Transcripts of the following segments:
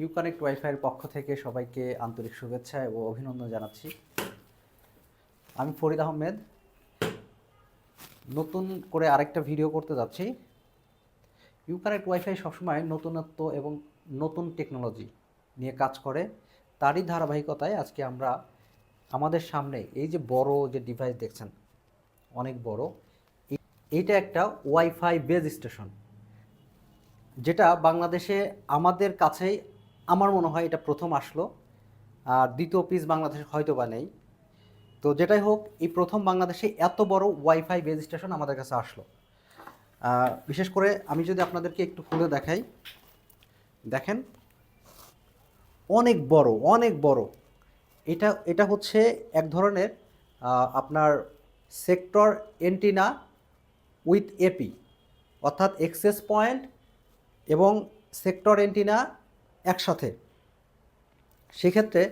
You connect ওয়াইফাইয়ের পক্ষ থেকে সবাইকে আন্তরিক শুভেচ্ছা ও অভিনন্দন জানাচ্ছি। আমি ফরিদ আহমেদ। নতুন করে আরেকটা ভিডিও করতে যাচ্ছি। ইউ কানেক্ট ওয়াইফাই সবসময় নতুনত্ব এবং নতুন টেকনোলজি নিয়ে কাজ করে। তারই ধারাবাহিকতায় আজকে আমরা আমাদের সামনে এই যে বড় যে ডিভাইস দেখছেন, অনেক বড় এটা একটা ওয়াইফাই বেজ স্টেশন। যেটা বাংলাদেশে আমাদের কাছেই আমার মনে হয় এটা প্রথম আসলো, আর দ্বিতীয় পিস বাংলাদেশে হয়তো বা নেই। তো যেটাই হোক, এই প্রথম বাংলাদেশে এত বড় ওয়াইফাই বেজ স্টেশন আমাদের কাছে আসলো। বিশেষ করে আমি যদি আপনাদেরকে একটু খুলে দেখাই, দেখেন, অনেক বড় অনেক বড়। এটা এটা হচ্ছে এক ধরনের আপনার সেক্টর এন্টিনা উইথ এপি অর্থাৎ এক্সেস পয়েন্ট এবং সেক্টর এন্টিনা একসাথে। সেক্ষেত্রে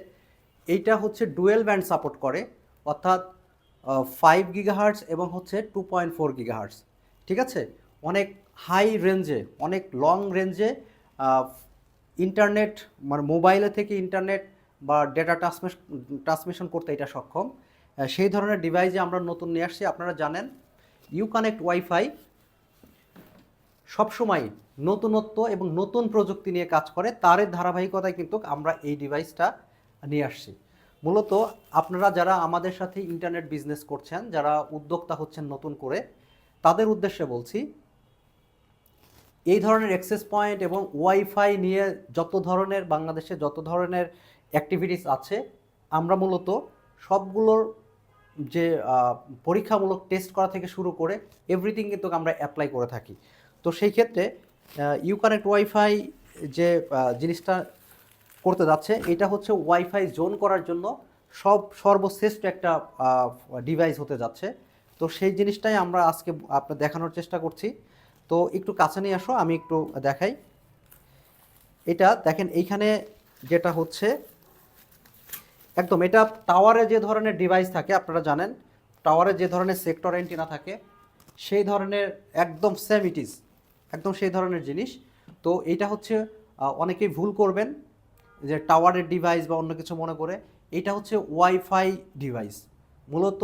এইটা হচ্ছে ডুয়েল ব্যান্ড সাপোর্ট করে, অর্থাৎ ফাইভ গিগাহার্টস এবং হচ্ছে টু পয়েন্ট ফোর গিগাহার্টস ঠিক আছে? অনেক হাই রেঞ্জে অনেক লং রেঞ্জে ইন্টারনেট মানে মোবাইলে থেকে ইন্টারনেট বা ডেটা ট্রান্সমিশন ট্রান্সমিশন করতে এটা সক্ষম। সেই ধরনের ডিভাইসে আমরা নতুন নিয়ে আসছি, আপনারা জানেন। ইউ কানেক্ট ওয়াইফাই সবসময় নতুনত্ব এবং নতুন প্রযুক্তি নিয়ে কাজ করে, তারই ধারাবাহিকতায় কিন্তু আমরা এই ডিভাইসটা নিয়ে আসছি। মূলত আপনারা যারা আমাদের সাথে ইন্টারনেট বিজনেস করছেন, যারা উদ্যোক্তা হচ্ছেন নতুন করে, তাদের উদ্দেশ্যে বলছি, এই ধরনের অ্যাক্সেস পয়েন্ট এবং ওয়াইফাই নিয়ে যত ধরনের, বাংলাদেশে যত ধরনের অ্যাক্টিভিটিস আছে, আমরা মূলত সবগুলোর যে পরীক্ষামূলক টেস্ট করা থেকে শুরু করে এভরিথিং কিন্তু আমরা অ্যাপ্লাই করে থাকি। তো সেই ক্ষেত্রে ইউ কানেক্ট ওয়াইফাই যে জিনিসটা করতে যাচ্ছে, এটা হচ্ছে ওয়াইফাই জোন করার জন্য সব সর্বশ্রেষ্ঠ একটা ডিভাইস হতে যাচ্ছে। তো সেই জিনিসটাই আমরা আজকে আপনার দেখানোর চেষ্টা করছি। তো একটু কাছে নিয়ে আসো, আমি একটু দেখাই। এটা দেখেন, এইখানে যেটা হচ্ছে, একদম এটা টাওয়ারে যে ধরনের ডিভাইস থাকে, আপনারা জানেন, টাওয়ারে যে ধরনের সেক্টর অ্যান্টিনা থাকে, সেই ধরনের একদম সেম ইট ইজ। একদম সেই ধরনের জিনিস। তো এইটা হচ্ছে অনেকেই ভুল করবেন যে টাওয়ারের ডিভাইস বা অন্য কিছু মনে করে। এটা হচ্ছে ওয়াইফাই ডিভাইস মূলত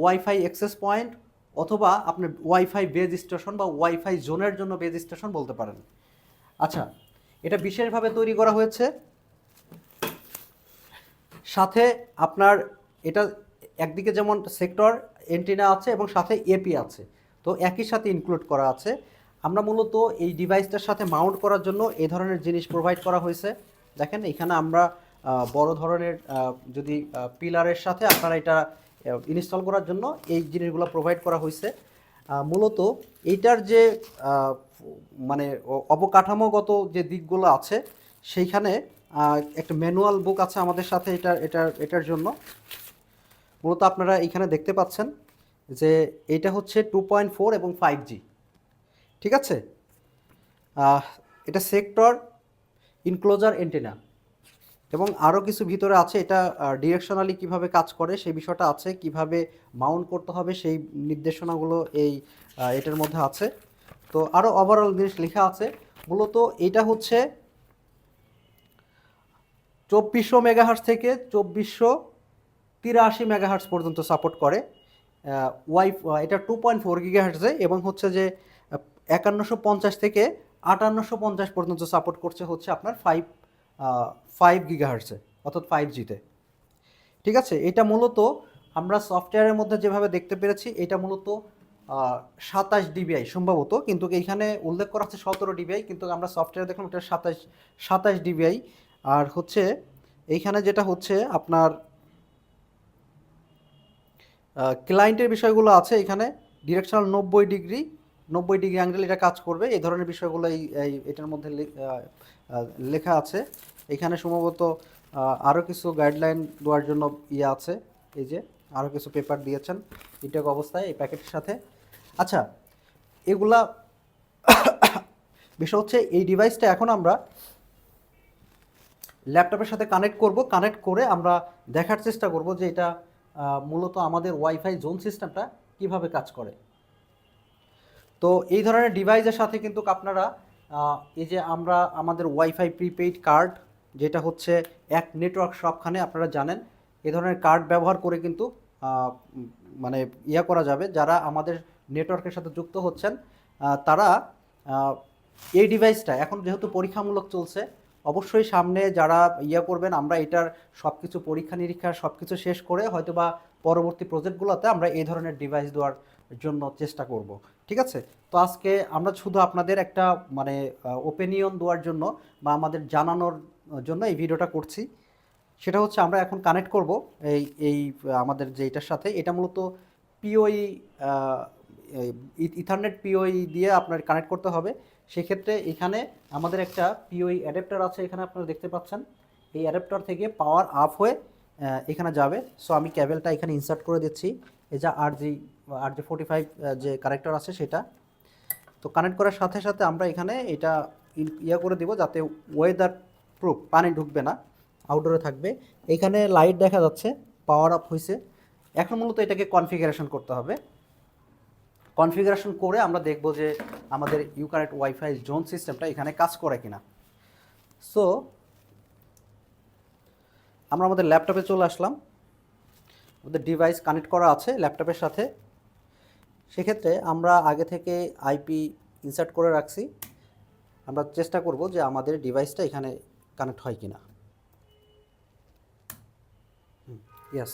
ওয়াইফাই অ্যাক্সেস পয়েন্ট অথবা আপনার ওয়াইফাই বেজ স্টেশন বা ওয়াইফাই জোনের জন্য বেজ স্টেশন বলতে পারেন। আচ্ছা এটা বিশেষভাবে তৈরি করা হয়েছে। সাথে আপনার এটা একদিকে যেমন সেক্টর এন্টিনা আছে এবং সাথে এপি আছে। তো একই সাথে ইনক্লুড করা আছে। আমরা মূলত এই ডিভাইসটার সাথে মাউন্ট করার জন্য এই ধরনের জিনিস প্রোভাইড করা হয়েছে। দেখেন, এখানে আমরা বড় ধরনের যদি পিলারের সাথে আপনারা এটা ইনস্টল করার জন্য এই জিনিসগুলো প্রোভাইড করা হয়েছে। মূলত এইটার যে মানে অবকাঠামোগত যে দিকগুলো আছে, সেইখানে একটা ম্যানুয়াল বুক আছে আমাদের সাথে এটা এটার এটার জন্য। মূলত আপনারা এখানে দেখতে পাচ্ছেন যে এটা হচ্ছে টু পয়েন্ট ফোর এবং ফাইভ জি ঠিক আছে? এটা সেক্টর ইনক্লোজার এন্টেনা এবং আরও কিছু ভিতরে আছে, এটা ডিরেকশনালি কীভাবে কাজ করে, সেই বিষয়টা আছে, কীভাবে মাউন্ট করতে হবে, সেই নির্দেশনাগুলো এই এটার মধ্যে আছে। তো আরও ওভারঅল জিনিস লেখা আছে, মূলত এটা হচ্ছে চব্বিশশো মেগাহার্স থেকে চব্বিশশো তিরাশি মেগাহার্স পর্যন্ত সাপোর্ট করে ওয়াই এটা টু পয়েন্ট ফোর গিগাহার্সে এবং হচ্ছে যে একান্নশো পঞ্চাশ থেকে আটান্নশো পঞ্চাশ পর্যন্ত সাপোর্ট করছে হচ্ছে আপনার ফাইভ ফাইভ গিগাহার্সে অর্থাৎ ফাইভ জিতে ঠিক আছে? এটা মূলত আমরা সফটওয়্যারের মধ্যে যেভাবে দেখতে পেরেছি, এটা মূলত সাতাশ ডিবিআই সম্ভবত, কিন্তু এইখানে উল্লেখ করা হচ্ছে সতেরো ডিবিআই কিন্তু আমরা সফটওয়্যার দেখলাম এটা সাতাশ সাতাশ ডিবিআই আর হচ্ছে, এইখানে যেটা হচ্ছে আপনার ক্লায়েন্টের বিষয়গুলো আছে এখানে ডিরেকশনাল নব্বই ডিগ্রি নব্বই ডিগ্রি অ্যাঙ্গেল এটা কাজ করবে। এই ধরনের বিষয়গুলো এই এটার মধ্যে লেখা আছে। এখানে সম্ভবত আরও কিছু গাইডলাইন দেওয়ার জন্য ইয়ে আছে। এই যে আরও কিছু পেপার দিয়েছেন ইটেক অবস্থায়, এই প্যাকেটের সাথে। আচ্ছা এগুলা বিষয় হচ্ছে, এই ডিভাইসটা এখন আমরা ল্যাপটপের সাথে কানেক্ট করব। কানেক্ট করে আমরা দেখার চেষ্টা করব যে এটা মূলত আমাদের ওয়াইফাই জোন সিস্টেমটা কীভাবে কাজ করে। তো এই ধরনের ডিভাইসের সাথে কিন্তু আপনারা এই যে আমরা আমাদের ওয়াইফাই প্রিপেইড কার্ড যেটা হচ্ছে এক নেটওয়ার্ক সবখানে আপনারা জানেন, এ ধরনের কার্ড ব্যবহার করে কিন্তু মানে ইয়া করা যাবে, যারা আমাদের নেটওয়ার্কের সাথে যুক্ত হচ্ছেন তারা এই ডিভাইসটা এখন যেহেতু পরীক্ষামূলক চলছে, অবশ্যই সামনে যারা ইয়া করবেন, আমরা এটার সব কিছু পরীক্ষা নিরীক্ষা সব কিছু শেষ করে হয়তো বা পরবর্তী প্রজেক্টগুলোতে আমরা এই ধরনের ডিভাইস দেওয়ার জন্য চেষ্টা করব। ঠিক আছে? তো আজকে আমরা শুধু আপনাদের একটা মানে ওপিনিয়ন দেওয়ার জন্য বা আমাদের জানানোর জন্য এই ভিডিওটা করছি। সেটা হচ্ছে আমরা এখন কানেক্ট করব এই এই, আমাদের যে এটার সাথে। এটা মূলত পিওই ইথারনেট পিওই দিয়ে আপনার কানেক্ট করতে হবে। সেক্ষেত্রে এখানে আমাদের একটা পিওই অ্যাডাপ্টার আছে এখানে আপনারা দেখতে পাচ্ছেন। এই অ্যাডাপ্টার থেকে পাওয়ার আপ হয়ে এখানে যাবে। সো আমি ক্যাবেলটা এখানে ইনসার্ট করে দিচ্ছি। এই যা R G R G forty five যে কানেক্টর আছে সেটা। তো কানেক্ট করার সাথে সাথে আমরা এখানে এটা ইয়া করে দিব যাতে ওয়েদার প্রুফ পানি ঢুকবে না আউটডোরে থাকবে। এখানে লাইট দেখা যাচ্ছে পাওয়ার আপ হয়েছে এখন মূলত এটাকে কনফিগারেশন করতে হবে। কনফিগারেশন করে আমরা দেখব যে আমাদের ইউকারেট ওয়াইফাই জোন সিস্টেমটা এখানে কাজ করে কিনা। সো আমরা আমাদের ল্যাপটপে চলে আসলাম। আমাদের ডিভাইস কানেক্ট করা আছে ল্যাপটপের সাথে। সেক্ষেত্রে আমরা আগে থেকে আইপি ইনসার্ট করে রাখছি। আমরা চেষ্টা করব যে আমাদের ডিভাইসটা এখানে কানেক্ট হয় কি কিনা ইয়েস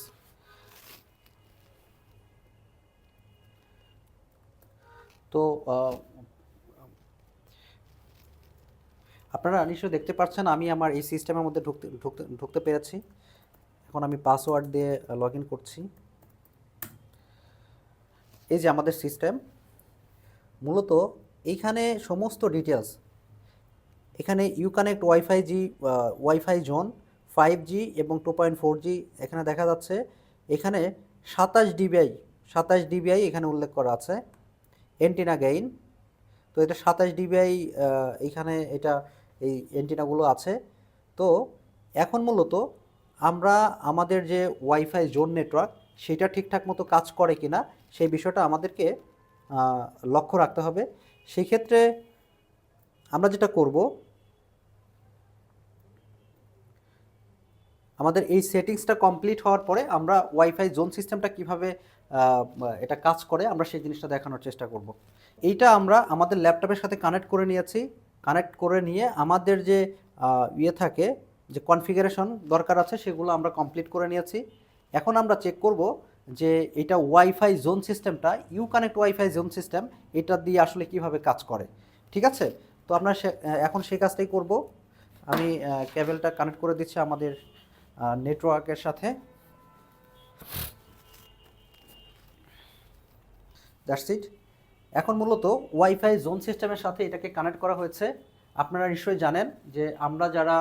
তো আপনারা নিশ্চয়ই দেখতে পাচ্ছেন, আমি আমার এই সিস্টেমের মধ্যে ঢুকতে ঢুকতে ঢুকতে পেরেছি। এখন আমি পাসওয়ার্ড দিয়ে লগ ইন করছি। এই যে আমাদের সিস্টেম মূলত এইখানে সমস্ত ডিটেলস এখানে U connect WiFi G WiFi zone five G এবং টু পয়েন্ট ফোর জি এখানে দেখা যাচ্ছে। এখানে সাতাশ ডিবিআই সাতাশ ডিবিআই এখানে উল্লেখ করা আছে। এন্টিনা গেইন তো এটা সাতাশ ডিবিআই এখানে এটা এই এন্টিনাগুলো আছে। তো এখন মূলত আমরা আমাদের যে ওয়াইফাই জোন নেটওয়ার্ক সেটা ঠিকঠাক মতো কাজ করে কিনা সেই বিষয়টা আমাদেরকে লক্ষ্য রাখতে হবে। সেই ক্ষেত্রে আমরা যেটা করব, আমাদের এই সেটিংসটা কমপ্লিট হওয়ার পরে আমরা ওয়াইফাই জোন সিস্টেমটা কীভাবে এটা কাজ করে, আমরা সেই জিনিসটা দেখানোর চেষ্টা করব। এইটা আমরা আমাদের ল্যাপটপের সাথে কানেক্ট করে নিয়েছি। কানেক্ট করে নিয়ে আমাদের যে ইয়ে থাকে, যে কনফিগারেশন দরকার আছে, সেগুলো আমরা কমপ্লিট করে নিয়েছি। এখন আমরা চেক করব যে এটা ওয়াইফাই জোন সিস্টেমটা U connect WiFi zone system এটা দিয়ে আসলে কীভাবে কাজ করে, ঠিক আছে? তো আমরা এখন সেই কাজটাই করব। আমি কেবলটা কানেক্ট করে দিচ্ছি আমাদের নেটওয়ার্কের সাথে। দ্যাটস ইট এখন মূলত ওয়াইফাই জোন সিস্টেমের সাথে এটাকে কানেক্ট করা হয়েছে। আপনারা নিশ্চয়ই জানেন যে আমরা যারা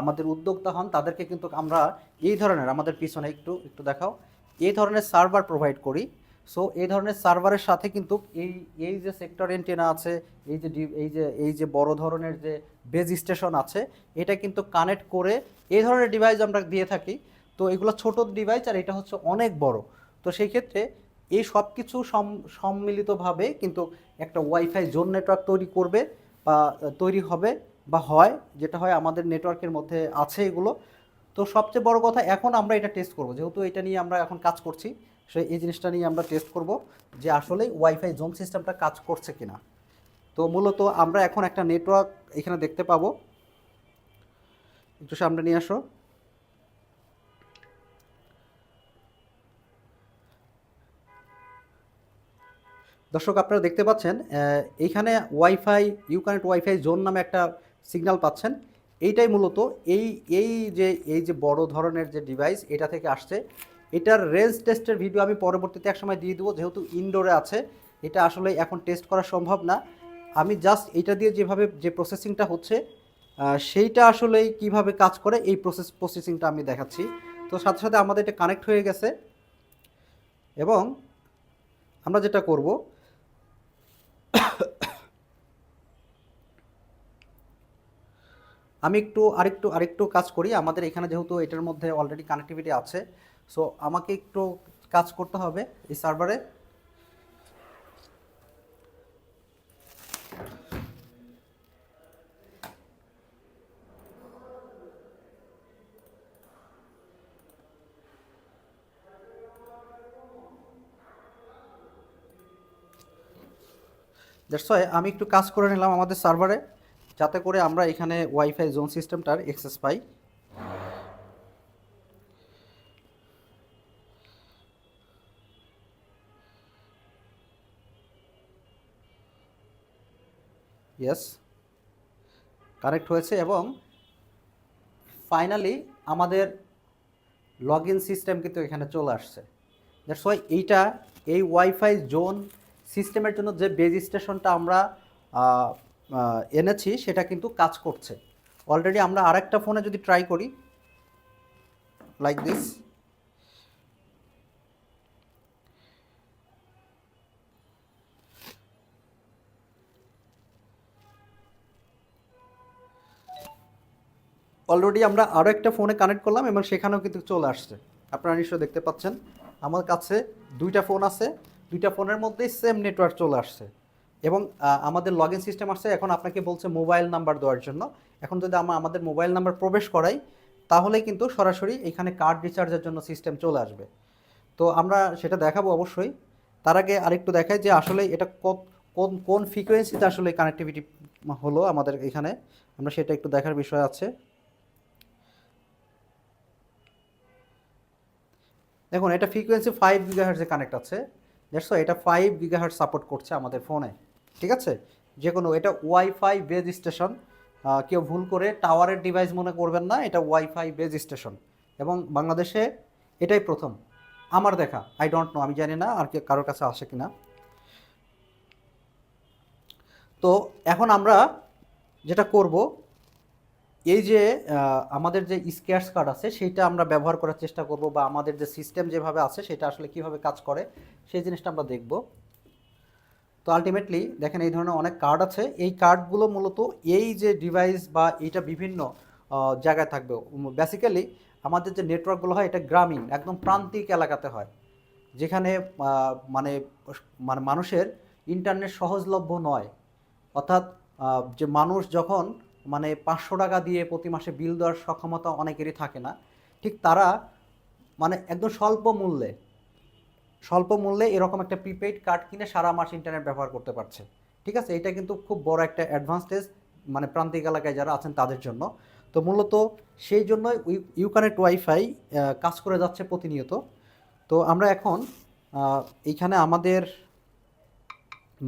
আমাদের উদ্যোক্তা হন, তাদেরকে কিন্তু আমরা এই ধরনের, আমাদের পিছনে একটু একটু দেখাও। এই ধরনের সার্ভার প্রোভাইড করি। সো এই ধরনের সার্ভারের সাথে কিন্তু এই এই যে সেক্টর এন্টেনা আছে, এই যে এই যে এই যে বড় ধরনের যে বেজ স্টেশন আছে, এটা কিন্তু কানেক্ট করে এই ধরনের ডিভাইস আমরা দিয়ে থাকি। তো এগুলো ছোট ডিভাইস আর এটা হচ্ছে অনেক বড়। তো সেই ক্ষেত্রে এই সব কিছু সম- সম্মিলিতভাবে কিন্তু একটা ওয়াইফাই জোন নেটওয়ার্ক তৈরি করবে বা, তৈরি হবে বা হয়, যেটা হয় আমাদের নেটওয়ার্কের মধ্যে আছে এগুলো। তো সবচেয়ে বড় কথা এখন আমরা এটা টেস্ট করব। যেহেতু এটা নিয়ে আমরা এখন কাজ করছি সেই এই জিনিসটা নিয়ে আমরা টেস্ট করব যে আসলে ওয়াইফাই জোন সিস্টেমটা কাজ করছে কিনা। তো মূলত আমরা এখন একটা নেটওয়ার্ক এখানে দেখতে পাবো। একটু সামনে নিয়ে আসো। দর্শক, আপনারা দেখতে পাচ্ছেন এইখানে WiFi U connect WiFi zone নামে একটা সিগন্যাল পাচ্ছেন। এইটাই মূলত এই এই যে এই যে বড় ধরনের যে ডিভাইস এটা থেকে আসছে। এটার রেঞ্জ টেস্টের ভিডিও আমি পরবর্তীতে এক সময় দিয়ে দেবো, যেহেতু ইনডোরে আছে। এটা আসলে এখন টেস্ট করা সম্ভব না। আমি জাস্ট এটা দিয়ে যেভাবে, যে প্রসেসিংটা হচ্ছে সেইটা আসলেই কীভাবে কাজ করে, এই প্রসেস প্রসেসিংটা আমি দেখাচ্ছি। তো সাথে সাথে আমাদের এটা কানেক্ট হয়ে গেছে। এবং আমরা যেটা করব আমি একটু আরেকটু আরেকটু কাজ করি। আমাদের এখানে যেহেতু এটার মধ্যে অলরেডি কানেক্টিভিটি আছে সো আমাকে একটু কাজ করতে হবে এই সার্ভারে দ্যাটস আমি একটু কাজ করে নিলাম আমাদের সার্ভারে যাতে করে আমরা এখানে ওয়াইফাই জোন সিস্টেমটার অ্যাক্সেস পাই। ইয়েস কানেক্ট হয়েছে এবং ফাইনালি আমাদের লগ ইন সিস্টেম কিন্তু এখানে চলে আসছে। দ্যাটস ওয়াই এইটা, এই ওয়াইফাই জোন সিস্টেমের জন্য যে বেজ স্টেশনটা আমরা এনেছি, সেটা কিন্তু কাজ করছে। অলরেডি আমরা আরেকটা ফোনে যদি ট্রাই করি লাইক দিস অলরেডি আমরা আরও একটা ফোনে কানেক্ট করলাম, এবং সেখানেও কিন্তু চলে আসছে। আপনারা নিশ্চয়ই দেখতে পাচ্ছেন, আমার কাছে দুইটা ফোন আছে, দুইটা ফোনের মধ্যেই সেম নেটওয়ার্ক চলে আসছে। এবং আমাদের লগ ইন সিস্টেম আসছে, এখন আপনাকে বলছে মোবাইল নাম্বার দেওয়ার জন্য। এখন যদি আমরা আমাদের মোবাইল নাম্বার প্রবেশ করাই, তাহলে কিন্তু সরাসরি এখানে কার্ড রিচার্জের জন্য সিস্টেম চলে আসবে। তো আমরা সেটা দেখাবো অবশ্যই। তার আগে আরেকটু দেখাই যে আসলে এটা কোন কোন ফ্রিকোয়েন্সিতে আসলে কানেক্টিভিটি হলো আমাদের এখানে। আমরা সেটা একটু দেখার বিষয় আছে। দেখুন, এটা ফ্রিকোয়েন্সি ফাইভ গিগাহার্টসে কানেক্ট আছে। দেখছ এটা ফাইভ গিগাহার্ট সাপোর্ট করছে আমাদের ফোনে ঠিক আছে? যে কোনো, এটা ওয়াইফাই বেজ স্টেশন কেউ ভুল করে টাওয়ারের ডিভাইস মনে করবেন না, এটা ওয়াইফাই বেজ স্টেশন এবং বাংলাদেশে এটাই প্রথম। আমার দেখা আই ডোন্ট নো আমি জানি না আর কি, কারোর কাছে আসে কিনা। তো এখন আমরা যেটা করব, এই যে আমাদের যে স্কেয়ার্স কার্ড আছে, সেইটা আমরা ব্যবহার করার চেষ্টা করব বা আমাদের যে সিস্টেম যেভাবে আছে, সেটা আসলে কীভাবে কাজ করে, সেই জিনিসটা আমরা দেখব। তো আলটিমেটলি দেখেন এই ধরনের অনেক কার্ড আছে। এই কার্ডগুলো মূলত এই যে ডিভাইস বা এইটা বিভিন্ন জায়গায় থাকবে। বেসিক্যালি আমাদের যে নেটওয়ার্কগুলো হয়, এটা গ্রামীণ, একদম প্রান্তিক এলাকাতে হয়। যেখানে মানে মানে মানুষের ইন্টারনেট সহজলভ্য নয়। অর্থাৎ যে মানুষ যখন মানে পাঁচশো টাকা দিয়ে প্রতি মাসে বিল দেওয়ার সক্ষমতা অনেকেরই থাকে না। ঠিক তারা মানে একদম স্বল্প মূল্যে স্বল্প মূল্যে এরকম একটা প্রিপেইড কার্ড কিনে সারা মাস ইন্টারনেট ব্যবহার করতে পারছে। ঠিক আছে? এটা কিন্তু খুব বড় একটা অ্যাডভান্সটেজ মানে প্রান্তিক এলাকায় যারা আছেন তাদের জন্য। তো মূলত সেই জন্যই ইউকানেক্ট ওয়াইফাই কাজ করে যাচ্ছে প্রতিনিয়ত। তো আমরা এখন এইখানে আমাদের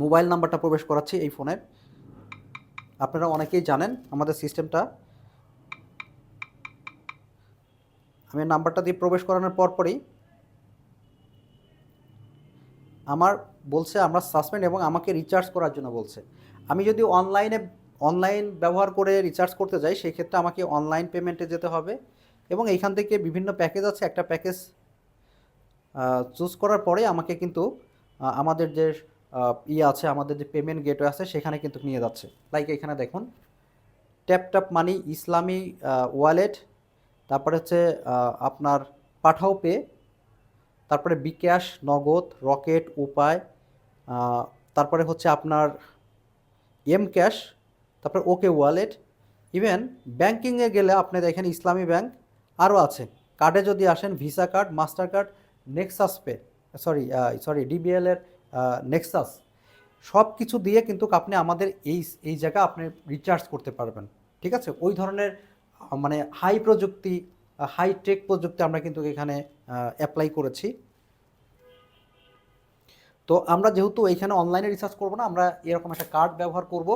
মোবাইল নাম্বারটা প্রবেশ করাচ্ছি এই ফোনের আপনারা অনেকেই জানেন আমাদের সিস্টেমটা আমি নাম্বারটা দিয়ে প্রবেশ করানোর পরপরই আমার বলছে, আমরা সাসপেন্ড এবং আমাকে রিচার্জ করার জন্য বলছে। আমি যদি অনলাইনে অনলাইন ব্যবহার করে রিচার্জ করতে যাই সেই ক্ষেত্রে আমাকে অনলাইন পেমেন্টে যেতে হবে এবং এইখান থেকে বিভিন্ন প্যাকেজ আছে। একটা প্যাকেজ চুজ করার পরে আমাকে কিন্তু আমাদের যে ইয়ে আছে, আমাদের যে পেমেন্ট গেটওয়ে আছে, সেখানে কিন্তু নিয়ে যাচ্ছে। লাইক এখানে দেখুন ট্যাপ ট্যাপ মানি ইসলামী ওয়ালেট তারপরে হচ্ছে আপনার পাঠাও পে তারপরে বিকাশ, নগদ, রকেট, উপায় তারপরে হচ্ছে আপনার এম ক্যাশ তারপরে ওকে ওয়ালেট, ইভেন ব্যাংকিংয়ে গেলে আপনি দেখেন ইসলামী ব্যাংক আরও আছে। কার্ডে যদি আসেন, Visa card, Mastercard, Nexus Pay, sorry sorry, DBL এর নেক্সাস। সব কিছু দিয়ে কিন্তু আপনি আমাদের এই এই জায়গা আপনি রিচার্জ করতে পারবেন। ঠিক আছে? ওই ধরনের মানে হাই প্রযুক্তি হাই টেক প্রযুক্তি আমরা কিন্তু এখানে অ্যাপ্লাই করেছি। তো আমরা যেহেতু এখানে অনলাইনে রিচার্জ করব না, আমরা এরকম একটা কার্ড ব্যবহার করব।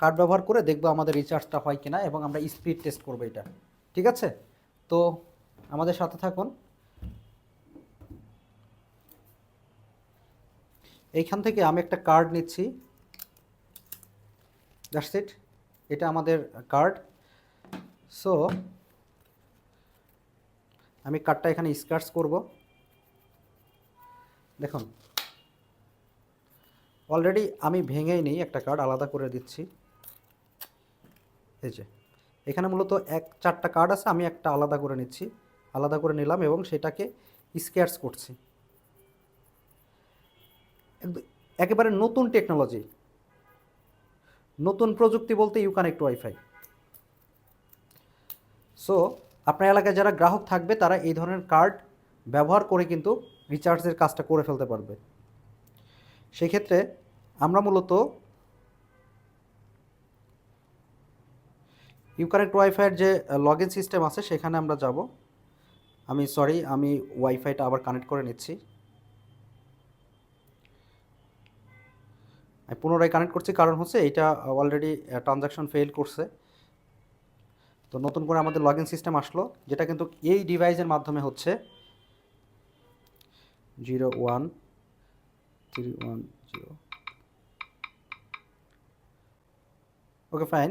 কার্ড ব্যবহার করে দেখব আমাদের রিচার্জটা হয় কিনা এবং আমরা স্পিড টেস্ট করব এটা। ঠিক আছে? তো আমাদের সাথে থাকুন। এইখান থেকে আমি একটা কার্ড নিচ্ছি। দ্যাটস ইট এটা আমাদের কার্ড সো আমি কার্ডটা এখানে স্কার্টস করব। দেখুন অলরেডি আমি ভেঙেই নিই একটা কার্ড আলাদা করে দিচ্ছি। এই যে, এখানে মূলত এক, চারটা কার্ড আছে, আমি একটা আলাদা করে নিচ্ছি। আলাদা করে নিলাম এবং সেটাকে স্কেয়ার্স করছি। একেবারে নতুন টেকনোলজি নতুন প্রযুক্তি বলতে ইউ কানেক্ট ওয়াইফাই সো আপনার এলাকায় যারা গ্রাহক থাকবে, তারা এই ধরনের কার্ড ব্যবহার করে কিন্তু রিচার্জের কাজটা করে ফেলতে পারবে। সেক্ষেত্রে আমরা মূলত ইউকারেক্ট ওয়াইফাইয়ের যে লগ ইন সিস্টেম আছে, সেখানে আমরা যাব। আমি সরি আমি ওয়াইফাইটা আবার কানেক্ট করে নিচ্ছি। আমি পুনরায় কানেক্ট করছি, কারণ হচ্ছে এটা অলরেডি ট্রানজাকশন ফেল করছে। তো নতুন করে আমাদের লগ সিস্টেম আসলো, যেটা কিন্তু এই ডিভাইসের মাধ্যমে হচ্ছে zero one three one zero okay fine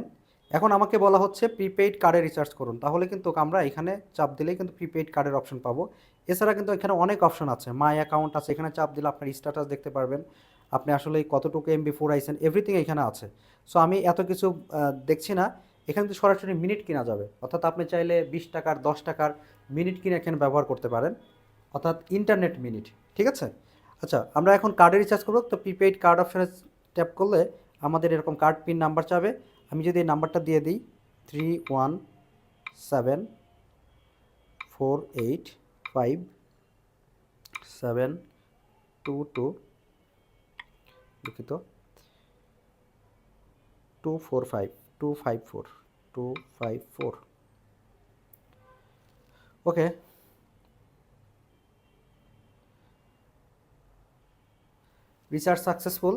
এখন আমাকে বলা হচ্ছে প্রিপেইড কার্ডে রিচার্জ করুন। তাহলে কিন্তু আমরা এখানে চাপ দিলেই কিন্তু প্রিপেইড কার্ডের অপশন পাবো। এছাড়া কিন্তু এখানে অনেক অপশন আছে। মাই অ্যাকাউন্ট আছে, এখানে চাপ দিলে আপনার স্ট্যাটাস দেখতে পারবেন। আপনি আসলে কতটুকু এমবি ফোর আইসেন এভরিথিং এখানে আছে। সো আমি এত কিছু দেখছি না। এখানে তো সরাসরি মিনিট কেনা যাবে। অর্থাৎ আপনি চাইলে বিশ টাকার, দশ টাকার মিনিট কিনে এখানে ব্যবহার করতে পারেন। অর্থাৎ ইন্টারনেট মিনিট ঠিক আছে? আচ্ছা আমরা এখন কার্ডে রিচার্জ করব। তো প্রিপেইড কার্ড অপশানে ট্যাপ করলে আমাদের এরকম কার্ড পিন নাম্বার চাবে। আমি যদি এই নাম্বারটা দিয়ে দিই three one seven four eight five seven two two দুঃখিত two four five two five four two five four okay recharge successful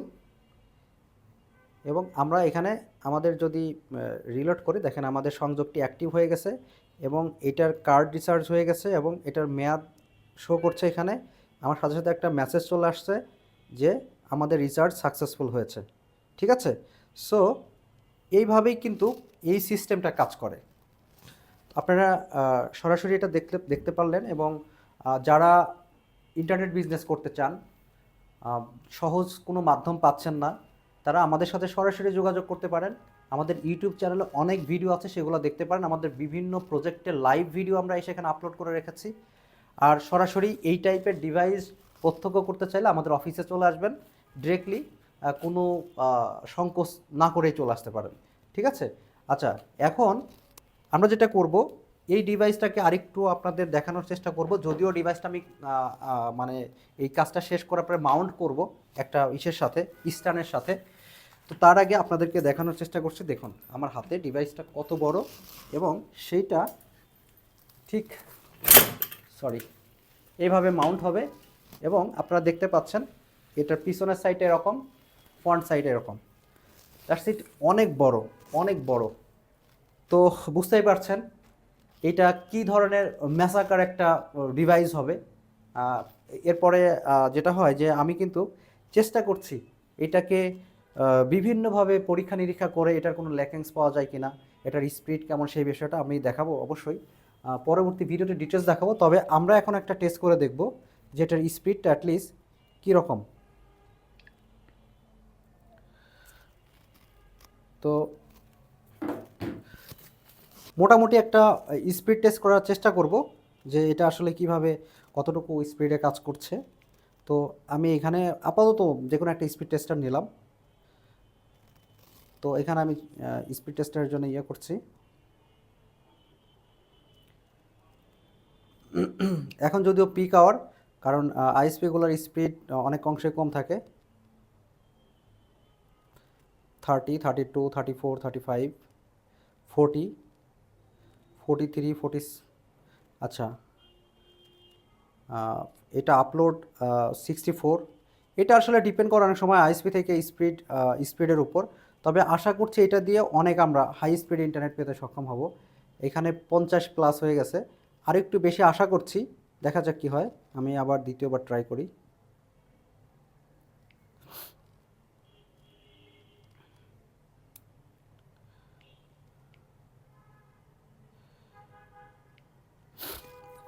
এবং আমরা এখানে আমাদের যদি রিলোড করি, দেখেন আমাদের সংযোগটি অ্যাক্টিভ হয়ে গেছে এবং এটার কার্ড রিচার্জ হয়ে গেছে এবং এটার মেয়াদ শো করছে এখানে। আমার সাথে সাথে একটা মেসেজ চলে আসছে যে আমাদের রিচার্জ সাকসেসফুল হয়েছে। ঠিক আছে? সো এইভাবেই কিন্তু এই সিস্টেমটা কাজ করে। আপনারা সরাসরি এটা দেখতে দেখতে পারলেন এবং যারা ইন্টারনেট বিজনেস করতে চান সহজ কোনো মাধ্যম পাচ্ছেন না, তারা আমাদের সাথে সরাসরি যোগাযোগ করতে পারেন। আমাদের ইউটিউব চ্যানেলে অনেক ভিডিও আছে, সেগুলো দেখতে পারেন। আমাদের বিভিন্ন প্রজেক্টের লাইভ ভিডিও আমরা এসে এখানে আপলোড করে রেখেছি। আর সরাসরি এই টাইপের ডিভাইস প্রত্যক্ষ করতে চাইলে আমাদের অফিসে চলে আসবেন। ডিরেক্টলি কোনো সংকোচ না করেই চলে আসতে পারেন। ঠিক আছে? আচ্ছা এখন আমরা যেটা করব, এই ডিভাইসটাকে আরেকটু আপনাদের দেখানোর চেষ্টা করব। যদিও ডিভাইসটা আমি মানে এই কাজটা শেষ করার পরে মাউন্ট করব একটা ইসের সাথে স্ট্যান্ডের সাথে। তো তার আগে আপনাদেরকে দেখানোর চেষ্টা করছি। দেখুন, আমার হাতে ডিভাইসটা কত বড় এবং সেইটা ঠিক সরি এইভাবে মাউন্ট হবে এবং আপনারা দেখতে পাচ্ছেন, এটার পিছনের সাইডে এরকম ফ্রন্ট সাইডে এরকম। দ্যাটস ইট অনেক বড় অনেক বড়। তো বুঝতেই পারছেন, এটা কি ধরনের ম্যাসাকার একটা ডিভাইস হবে। এরপরে যেটা হয় যে আমি কিন্তু চেষ্টা করছি এটাকে বিভিন্নভাবে পরীক্ষা নিরীক্ষা করে এটার কোনো ল্যাকিংস পাওয়া যায় কিনা, এটার স্পিড কেমন সেই বিষয়টা আমি দেখাবো অবশ্যই। পরবর্তী ভিডিওতে ডিটেলস দেখাবো, তবে আমরা এখন একটা টেস্ট করে দেখব যে এটার স্পিডটা অ্যাটলিস্ট কীরকম। তো মোটামুটি একটা স্পিড টেস্ট করার চেষ্টা করব যে এটা আসলে কীভাবে, কতটুকু স্পিডে কাজ করছে। তো আমি এখানে আপাতত যে কোনো একটা স্পিড টেস্টার নিলাম। তো এখানে আমি স্পিড টেস্টারের জন্য ইয়ে করছি। এখন যদিও পিক আওয়ার কারণ আইএসপিগুলোর স্পিড অনেক অংশে কম থাকে। Thirty thirty two thirty four thirty five forty forty three forty আচ্ছা এটা আপলোড সিক্সটি ফোর এটা আসলে ডিপেন্ড করে অনেক সময় আইএসপি থেকে স্পিড স্পিডের উপর, তবে আশা করছি এটা দিয়ে অনেক আমরা হাই স্পিড ইন্টারনেট পেতে সক্ষম হব। এখানে পঞ্চাশ প্লাস হয়ে গেছে। আর একটু বেশি আশা করছি, দেখা যাক কী হয়। আমি আবার দ্বিতীয়বার ট্রাই করি।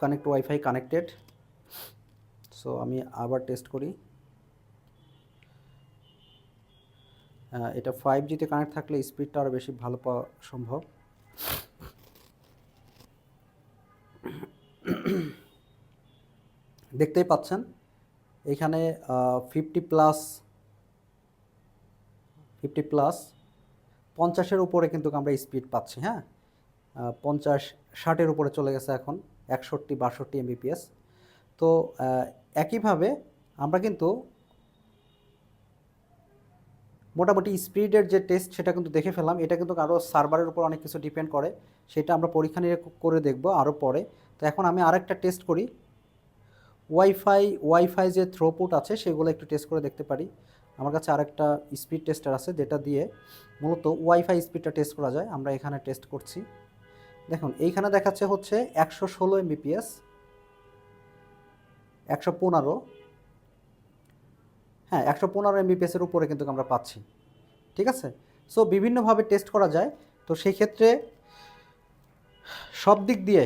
কানেক্ট ওয়াইফাই কানেক্টেড সো আমি আবার টেস্ট করি। এটা ফাইভ জিতে কানেক্ট থাকলে স্পিডটা আরও বেশি ভালো পাওয়া সম্ভব। দেখতেই পাচ্ছেন, এখানে ফিফটি প্লাস ফিফটি প্লাস পঞ্চাশের উপরে কিন্তু আমরা স্পিড পাচ্ছি হ্যাঁ? পঞ্চাশ, ষাটের উপরে চলে গেছে এখন। একষট্টি, বাষট্টি এমবিপিএস তো একইভাবে আমরা কিন্তু মোটামুটি স্পিডের যে টেস্ট সেটা কিন্তু দেখে ফেলাম এটা কিন্তু আরও সার্ভারের উপর অনেক কিছু ডিপেন্ড করে। সেটা আমরা পরীক্ষা নিরীক্ষা করে দেখব আরও পরে। তো এখন আমি আরেকটা টেস্ট করি। ওয়াইফাই ওয়াইফাই যে থ্রোপুট আছে, সেগুলো একটু টেস্ট করে দেখতে পারি। আমার কাছে আরেকটা স্পিড টেস্টার আছে, যেটা দিয়ে মূলত ওয়াইফাই স্পিডটা টেস্ট করা যায়। আমরা এখানে টেস্ট করছি। দেখুন, এইখানে দেখাচ্ছে হচ্ছে একশো ষোলো এমবিপিএস একশো পনেরো। হ্যাঁ একশো পনেরো এমবিপিএসের উপরে কিন্তু আমরা পাচ্ছি। ঠিক আছে? সো বিভিন্নভাবে টেস্ট করা যায়। তো সেই ক্ষেত্রে সব দিক দিয়ে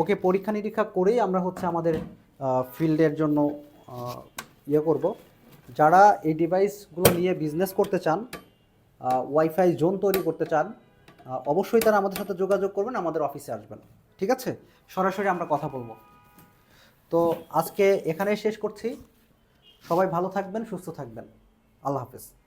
ওকে পরীক্ষা নিরীক্ষা করেই আমরা হচ্ছে আমাদের ফিল্ডের জন্য ইয়ে করব। যারা এই ডিভাইসগুলো নিয়ে বিজনেস করতে চান ওয়াইফাই জোন তৈরি করতে চান অবশ্যই তারা আমাদের সাথে যোগাযোগ করবেন, আমাদের অফিসে আসবেন। ঠিক আছে? সরাসরি আমরা কথা বলব। তো আজকে এখানেই শেষ করছি। সবাই ভালো থাকবেন, সুস্থ থাকবেন। আল্লাহ হাফেজ।